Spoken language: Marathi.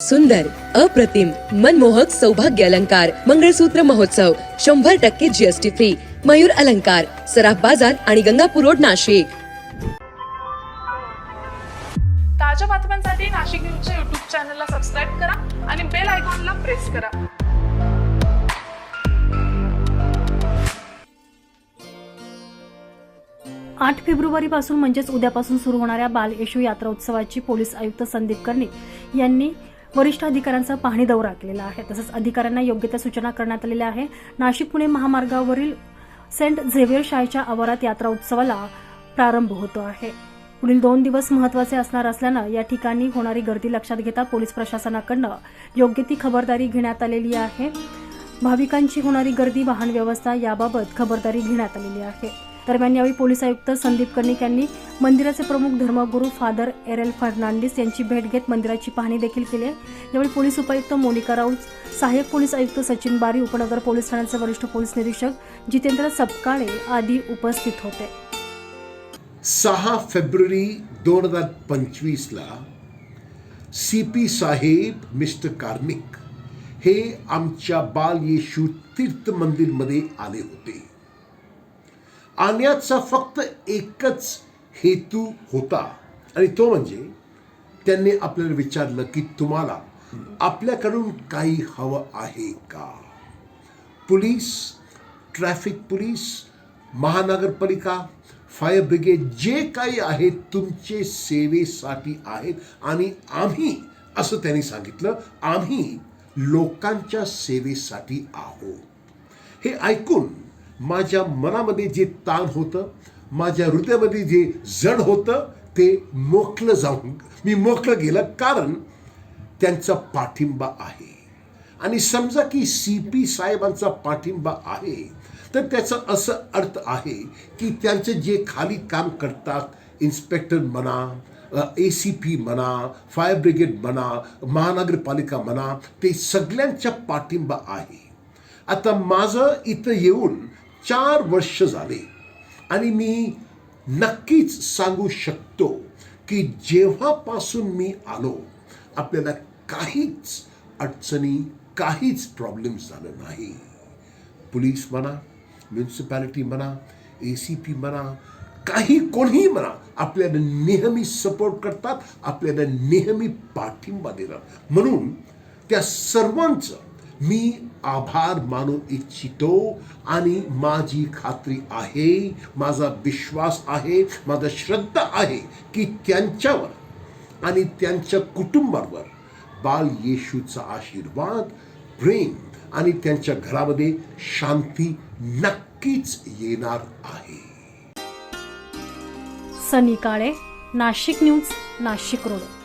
सुंदर अप्रतिम मनमोहक सौभाग्य अलंकार मंगळसूत्र महोत्सव शंभर टक्के जीएसटी फ्री मयूर अलंकार सराफ बाजार आणि गंगापूर रोड नाशिक. ताज्या बातम्यांसाठी नाशिक न्यूजच्या युट्यूब चॅनलला सबस्क्राईब करा आणि बेल आयकॉनला प्रेस करा. आठ फेब्रुवारीपासून म्हणजेच उद्यापासून सुरू होणाऱ्या बाल येशू यात्रा उत्सवाची पोलीस आयुक्त संदीप कर्णिक यांनी वरिष्ठ अधिकाऱ्यांचा पाहणी दौरा केलेला आहे. तसंच अधिकाऱ्यांना योग्य त्या सूचना करण्यात आलेल्या आहे. नाशिक पुणे महामार्गावरील सेंट झेवियर शाळेच्या आवारात यात्रा उत्सवाला प्रारंभ होतो आहे. पुढील दोन दिवस महत्त्वाचे असणार असल्यानं या ठिकाणी होणारी गर्दी लक्षात घेता पोलीस प्रशासनाकडनं योग्य ती खबरदारी घेण्यात आलेली आहे. भाविकांची होणारी गर्दी वाहन व्यवस्था याबाबत खबरदारी घेण्यात आलेली आहे. दरम्यान यावेळी पोलीस आयुक्त संदीप कर्णिक यांनी मंदिराचे प्रमुख धर्मगुरू फादर एरेल फर्नांडिस यांची भेट घेत मंदिराची पाहणी देखील केली आहे. यावेळी पोलीस उपायुक्त मोनिका राऊत सहाय्यक पोलीस आयुक्त सचिन बारी उपनगर पोलीस ठाण्याचे वरिष्ठ पोलीस निरीक्षक जितेंद्र सपकाळे आदी उपस्थित होते. सहा फेब्रुवारी दोन हजार पंचवीसला सी पी साहेब मिस्टर कार्मिक हे आमच्या बाल येशू तीर्थ मंदिरमध्ये आले होते. आण्याचा फक्त एकच हेतू होता. आणि तो म्हणजे त्यांनी आपल्याला विचारलं की तुम्हाला आपल्याकडून काही हवं आहे का? पोलीस ट्रॅफिक पोलीस महानगरपालिका फायर ब्रिगेड जे काही आहे तुमचे सेवेसाठी आहेत. आणि आम्ही असं त्यांनी सांगितलं आम्ही लोकांच्या सेवेसाठी आहोत. हे ऐकून माझ्या मनामध्ये जे ताण होतं माझ्या हृदयामध्ये जे जड होतं ते मोकलं जाऊन मी मोकलं गेलं. कारण त्यांचा पाठिंबा आहे. आणि समजा की सी पी साहेबांचा पाठिंबा आहे तर त्याचा असं अर्थ आहे की त्यांचं जे खाली काम करतात इन्स्पेक्टर म्हणा ए सी पी म्हणा फायर ब्रिगेड म्हणा महानगरपालिका म्हणा ते सगळ्यांच्या पाठिंबा आहे. आता माझं इथं येऊन चार वर्ष झाले आणि मी नक्कीच सांगू शकतो की जेव्हापासून मी आलो आपल्याला काहीच अडचणी काहीच प्रॉब्लेम्स झालं नाही. पोलीस म्हणा म्युन्सिपॅलिटी म्हणा ए सी पी म्हणा काही कोणीही म्हणा आपल्याला नेहमी सपोर्ट करतात आपल्याला नेहमी पाठिंबा देतात. म्हणून त्या सर्वांचं मी आभार मानू इच्छितो आणि माझी खात्री आहे माझा विश्वास आहे माझा श्रद्धा आहे की त्यांच्यावर आणि त्यांच्या कुटुंबावर बाल येशूचा आशीर्वाद प्रेम आणि त्यांच्या घरामध्ये शांती नक्कीच येणार आहे. Sunny Kale Nashik news Nashik road.